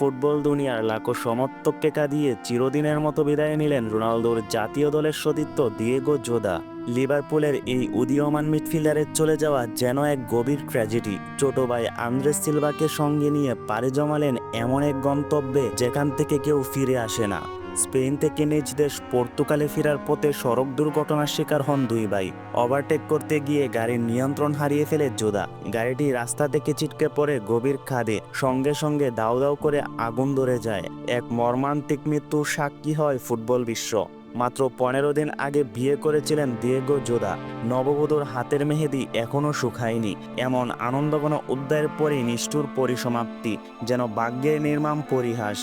Football দুনিয়ার লাখো সমর্থককে কাঁদিয়ে চিরদিনের মতো বিদায় নিলেন রোনালদোর জাতীয় দলের সতীর্থ দিয়েগো জোদা। লিভারপুলের এই উদীয়মান মিডফিল্ডারের চলে যাওয়া যেন এক গভীর ট্র্যাজেডি। ছোট ভাই আন্দ্রেস সিলভাকে সঙ্গে নিয়ে পারে জমালেন এমন এক গন্তব্যে যেখান থেকে কেউ ফিরে আসে না। স্পেন থেকে নিজ দেশ পর্তুগালে ফেরার পথে সড়ক দুর্ঘটনার শিকার হন দুই ভাই। ওভারটেক করতে গিয়ে গাড়ির নিয়ন্ত্রণ হারিয়ে ফেলে জোদা। গাড়িটি রাস্তা থেকে ছিটকে পড়ে গভীর খাদে, সঙ্গে সঙ্গে দাউ দাউ করে আগুন ধরে যায়। এক মর্মান্তিক মৃত্যুর সাক্ষী হয় ফুটবল বিশ্ব। মাত্র পনেরো দিন আগে বিয়ে করেছিলেন দিয়েগো জোদা। নববধূর হাতের মেহেদি এখনও শুকায়নি। এমন আনন্দঘন উদ্যায়ের পরই নিষ্ঠুর পরিসমাপ্তি, যেন ভাগ্যের নির্মাম পরিহাস।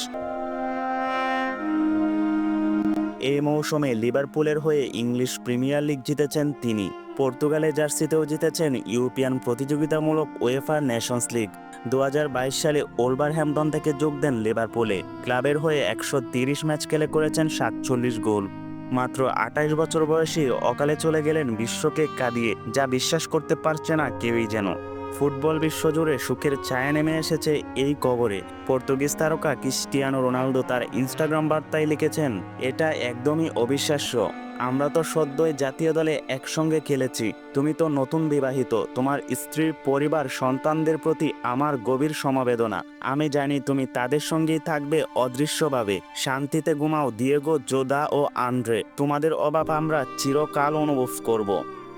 এই মৌসুমে লিভারপুলের হয়ে ইংলিশ প্রিমিয়ার লিগ জিতেছেন তিনি। পর্তুগালে জার্সিতেও জিতেছেন ইউরোপিয়ান প্রতিযোগিতামূলক ওয়েফার নেশনস লিগ। দু হাজার বাইশ সালে ওলভারহ্যাম্পটন থেকে যোগ দেন লিভারপুলে। ক্লাবের হয়ে একশো ম্যাচ খেলে করেছেন সাতচল্লিশ গোল। মাত্র আঠাইশ বছর বয়সী অকালে চলে গেলেন বিশ্বকে কাঁদিয়ে, যা বিশ্বাস করতে পারছে না কেউই যেন। ফুটবল বিশ্বজুড়ে সুখের ছায়া নেমে এসেছে এই কবরে। পর্তুগিজ তারকা ক্রিস্টিয়ানো রোনালদো তার ইনস্টাগ্রাম বার্তায় লিখেছেন, এটা একদমই অবিশ্বাস্য। আমরা তো সদ্যই জাতীয় দলে একসঙ্গে খেলেছি। তুমি তো নতুন বিবাহিত। তোমার স্ত্রীর পরিবার সন্তানদের প্রতি আমার গভীর সমবেদনা। আমি জানি তুমি তাদের সঙ্গেই থাকবে অদৃশ্যভাবে। শান্তিতে ঘুমাও, দিয়েগো, জোদা ও আন্দ্রে। তোমাদের অভাব আমরা চিরকাল অনুভব করব।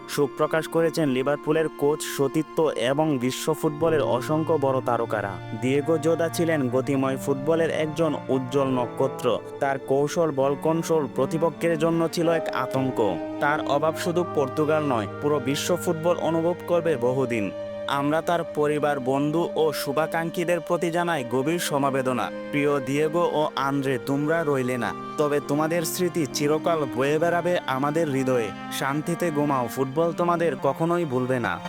শোক প্রকাশ করেছেন লিভারপুলের কোচ সতীত্ব এবং বিশ্ব ফুটবলের অসংখ্য বড় তারকারা। দিয়েগো জোদা ছিলেন গতিময় ফুটবলের একজন উজ্জ্বল নক্ষত্র। তার কৌশল, বল কন্ট্রোল প্রতিপক্ষের জন্য ছিল এক আতঙ্ক। তার অভাব শুধু পর্তুগাল নয়, পুরো বিশ্ব ফুটবল অনুভব করবে বহুদিন। আমরা তার পরিবার, বন্ধু ও শুভাকাঙ্ক্ষীদের প্রতি জানাই গভীর সমাবেদনা। প্রিয় দিয়েগো ও আন্দ্রে, তোমরা রইলে না। তবে তোমাদের স্মৃতি চিরকাল বয়ে বেড়াবে আমাদের হৃদয়ে। শান্তিতে ঘুমাও, ফুটবল তোমাদের কখনোই ভুলবে না।